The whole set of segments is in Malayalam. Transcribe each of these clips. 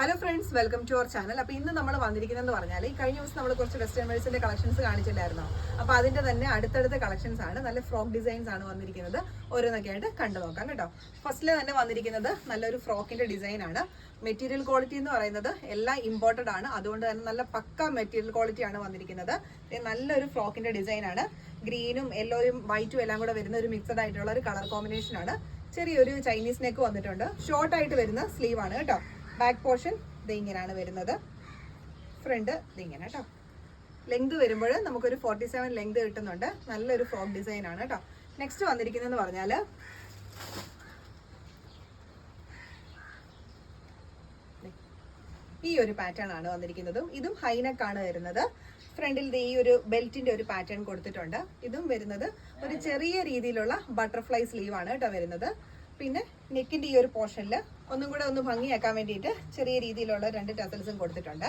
Hello friends welcome to our channel അപ്പോൾ ഇന്ന് നമ്മൾ വന്നിരിക്കുന്നതെന്ന് പറഞ്ഞാൽ ഈ കഴിഞ്ഞ ദിവസം നമ്മൾ കുറച്ച് വെസ്റ്റേൺ വെയർസിന്റെ കളക്ഷൻസ് കാണിച്ചില്ലായിരുന്നോ അപ്പോൾ അതിന്റെ തന്നെ അടുത്തടുത്ത കളക്ഷൻസ് ആണ് നല്ല ഫ്രോക്ക് ഡിസൈൻസ് ആണ് വന്നിരിക്കുന്നത്. ഓരോന്നൊക്കെ ആയിട്ട് കണ്ടു നോക്കാം കേട്ടോ. ഫസ്റ്റിൽ തന്നെ വന്നിരിക്കുന്നത് നല്ലൊരു ഫ്രോക്കിന്റെ ഡിസൈൻ ആണ്. മെറ്റീരിയൽ ക്വാളിറ്റി എന്ന് പറയുന്നത് എല്ലാം ഇമ്പോർട്ടഡ് ആണ്. അതുകൊണ്ട് തന്നെ നല്ല പക്ക മെറ്റീരിയൽ ക്വാളിറ്റി ആണ് വന്നിരിക്കുന്നത്. നല്ലൊരു ഫ്രോക്കിന്റെ ഡിസൈൻ ആണ്. ഗ്രീനും യെല്ലോയും വൈറ്റും എല്ലാം കൂടെ വരുന്ന ഒരു മിക്സഡ് ആയിട്ടുള്ള ഒരു കളർ കോമ്പിനേഷൻ ആണ്. ചെറിയൊരു ചൈനീസ് നെക്ക് വന്നിട്ടുണ്ട്. ഷോർട്ടായിട്ട് വരുന്ന സ്ലീവാണ് കേട്ടോ. ബാക്ക് പോർഷൻ ഇത് ഇങ്ങനെയാണ് വരുന്നത്. ഫ്രണ്ട് ഇത് ഇങ്ങനെ കേട്ടോ ലെങ്ത് വരുമ്പോൾ നമുക്കൊരു ഫോർട്ടി സെവൻ ലെങ്ത് കിട്ടുന്നുണ്ട്. നല്ലൊരു ഫ്രോക്ക് ഡിസൈൻ ആണ് കേട്ടോ നെക്സ്റ്റ് വന്നിരിക്കുന്നതെന്ന് പറഞ്ഞാൽ ഈ ഒരു പാറ്റേൺ ആണ് വന്നിരിക്കുന്നതും. ഇതും ഹൈനെക്ക് ആണ് വരുന്നത്. ഫ്രണ്ടിൽ ഈ ഒരു ബെൽറ്റിന്റെ ഒരു പാറ്റേൺ കൊടുത്തിട്ടുണ്ട്. ഇതും വരുന്നത് ഒരു ചെറിയ രീതിയിലുള്ള ബട്ടർഫ്ലൈ സ്ലീവ് ആണ് കേട്ടോ വരുന്നത്. പിന്നെ നെക്കിന്റെ ഈ ഒരു പോർഷനിൽ ഒന്നും കൂടെ ഒന്ന് ഭംഗിയാക്കാൻ വേണ്ടിയിട്ട് ചെറിയ രീതിയിലുള്ള രണ്ട് ടസൽസും കൊടുത്തിട്ടുണ്ട്.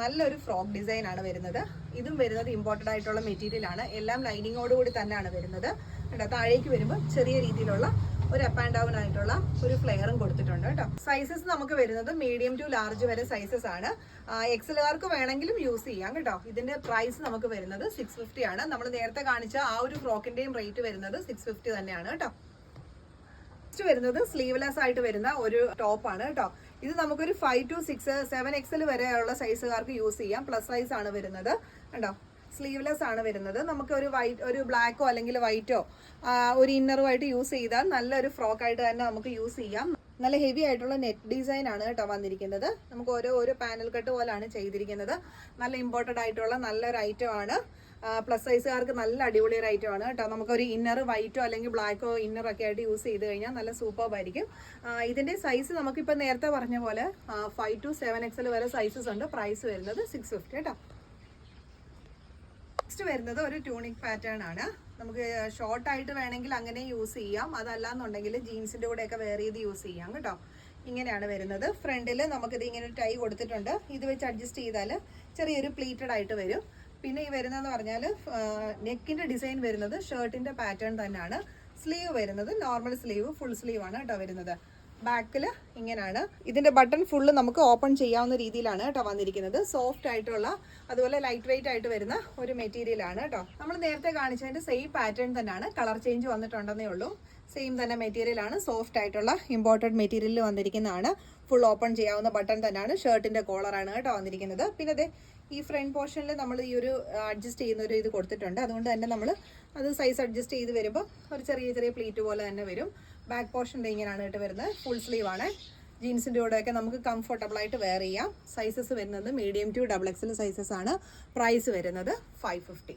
നല്ലൊരു ഫ്രോക്ക് ഡിസൈൻ ആണ് വരുന്നത്. ഇതും വരുന്നത് ഇമ്പോർട്ടഡ് ആയിട്ടുള്ള മെറ്റീരിയലാണ് എല്ലാം ലൈനിങ്ങോടുകൂടി തന്നെയാണ് വരുന്നത്. കേട്ടോ താഴേക്ക് വരുമ്പോൾ ചെറിയ രീതിയിലുള്ള ഒരു അപ്പ് ആൻഡ് ഡൗൺ ആയിട്ടുള്ള ഒരു ഫ്ലെയറും കൊടുത്തിട്ടുണ്ട് കേട്ടോ. സൈസസ് നമുക്ക് വരുന്നത് മീഡിയം ടു ലാർജ് വരെ സൈസസ് ആണ്. എക്സലുകാർക്ക് വേണമെങ്കിലും യൂസ് ചെയ്യാം കേട്ടോ. ഇതിന്റെ പ്രൈസ് നമുക്ക് വരുന്നത് സിക്സ് ആണ്. നമ്മൾ നേരത്തെ കാണിച്ച ആ ഒരു ഫ്രോക്കിന്റെയും റേറ്റ് വരുന്നത് സിക്സ് തന്നെയാണ് കേട്ടോ. നെക്സ്റ്റ് വരുന്നത് സ്ലീവ്ലെസ് ആയിട്ട് വരുന്ന ഒരു ടോപ്പാണ് കേട്ടോ. ഇത് നമുക്കൊരു five to six seven XL വരെയുള്ള സൈസുകാർക്ക് യൂസ് ചെയ്യാം. പ്ലസ് സൈസ് ആണ് വരുന്നത്. കണ്ടോ? സ്ലീവ്ലെസ് ആണ് വരുന്നത്. നമുക്ക് ഒരു വൈറ്റ് ഒരു ബ്ലാക്കോ അല്ലെങ്കിൽ വൈറ്റോ ഒരു ഇന്നറുമായിട്ട് യൂസ് ചെയ്താൽ നല്ലൊരു ഫ്രോക്ക് ആയിട്ട് തന്നെ നമുക്ക് യൂസ് ചെയ്യാം. നല്ല ഹെവി ആയിട്ടുള്ള നെറ്റ് ഡിസൈൻ ആണ് കേട്ടോ വന്നിരിക്കുന്നത്. നമുക്ക് ഓരോ ഓരോ പാനൽ കട്ട് പോലാണ് ചെയ്തിരിക്കുന്നത്. നല്ല ഇമ്പോർട്ടന്റ് ആയിട്ടുള്ള നല്ലൊരു ഐറ്റം ആണ്. പ്ലസ് സൈസുകാർക്ക് നല്ല അടിപൊളി ഒരു ഐറ്റം ആണ് കേട്ടോ. നമുക്കൊരു ഇന്നർ വൈറ്റോ അല്ലെങ്കിൽ ബ്ലാക്കോ ഇന്നർ ഒക്കെ ആയിട്ട് യൂസ് ചെയ്ത് കഴിഞ്ഞാൽ നല്ല സൂപ്പർ ആയിരിക്കും. ആ, ഇതിന്റെ സൈസ് നമുക്കിപ്പോൾ നേരത്തെ പറഞ്ഞ പോലെ ഫൈവ് ടു സെവൻ എക്സൽ വരെ സൈസസ് ഉണ്ട്. പ്രൈസ് വരുന്നത് സിക്സ് ഫിഫ്റ്റി കേട്ടോ. നെക്സ്റ്റ് വരുന്നത് ഒരു ട്യൂണിക് പാറ്റേൺ ആണ്. നമുക്ക് ഷോർട്ടായിട്ട് വേണമെങ്കിൽ അങ്ങനെ യൂസ് ചെയ്യാം. അതല്ലാന്നുണ്ടെങ്കിൽ ജീൻസിന്റെ കൂടെ ഒക്കെ വെയർ ചെയ്ത് യൂസ് ചെയ്യാം കേട്ടോ. ഇങ്ങനെയാണ് വരുന്നത്. ഫ്രണ്ടിൽ നമുക്കിത് ഇങ്ങനെ ടൈ കൊടുത്തിട്ടുണ്ട്. ഇത് വെച്ച് അഡ്ജസ്റ്റ് ചെയ്താൽ ചെറിയൊരു പ്ലീറ്റഡ് ആയിട്ട് വരും. പിന്നെ ഈ വരുന്നതെന്ന് പറഞ്ഞാൽ നെക്കിന്റെ ഡിസൈൻ വരുന്നത് ഷർട്ടിന്റെ പാറ്റേൺ തന്നെയാണ്. സ്ലീവ് വരുന്നത് നോർമൽ സ്ലീവ് ഫുൾ സ്ലീവ് ആണ് കേട്ടോ വരുന്നത്. ബാക്കിൽ ഇങ്ങനെയാണ് ഇതിന്റെ ബട്ടൺ ഫുള്ള് നമുക്ക് ഓപ്പൺ ചെയ്യാവുന്ന രീതിയിലാണ് കേട്ടോ വന്നിരിക്കുന്നത്. സോഫ്റ്റ് ആയിട്ടുള്ള അതുപോലെ ലൈറ്റ് വെയിറ്റ് ആയിട്ട് വരുന്ന ഒരു മെറ്റീരിയലാണ് കേട്ടോ. നമ്മൾ നേരത്തെ കാണിച്ചതിന്റെ സെയിം പാറ്റേൺ തന്നെയാണ്. കളർ ചേഞ്ച് വന്നിട്ടുണ്ടെന്നേ ഉള്ളൂ. സെയിം തന്നെ മെറ്റീരിയലാണ് സോഫ്റ്റ് ആയിട്ടുള്ള ഇമ്പോർട്ടന്റ് മെറ്റീരിയലിൽ വന്നിരിക്കുന്നതാണ്. ഫുൾ ഓപ്പൺ ചെയ്യാവുന്ന ബട്ടൺ തന്നെയാണ്. ഷർട്ടിന്റെ കോളറാണ് കേട്ടോ വന്നിരിക്കുന്നത്. പിന്നെ അതെ ഈ ഫ്രണ്ട് പോർഷനിൽ നമ്മൾ ഈ ഒരു അഡ്ജസ്റ്റ് ചെയ്യുന്ന ഒരു ഇത് കൊടുത്തിട്ടുണ്ട്. അതുകൊണ്ട് തന്നെ നമ്മൾ അത് സൈസ് അഡ്ജസ്റ്റ് ചെയ്ത് വരുമ്പോൾ ഒരു ചെറിയ ചെറിയ പ്ലീറ്റ് പോലെ തന്നെ വരും. ബാക്ക് പോർഷന്റെ ഇങ്ങനെയാണ് കേട്ട് വരുന്നത്. ഫുൾ സ്ലീവ് ആണ്. ജീൻസിന്റെ കൂടെയൊക്കെ നമുക്ക് കംഫർട്ടബിൾ ആയിട്ട് വെയർ ചെയ്യാം. സൈസസ് വരുന്നത് medium to double XL sizes ആണ്. പ്രൈസ് വരുന്നത് ഫൈവ് ഫിഫ്റ്റി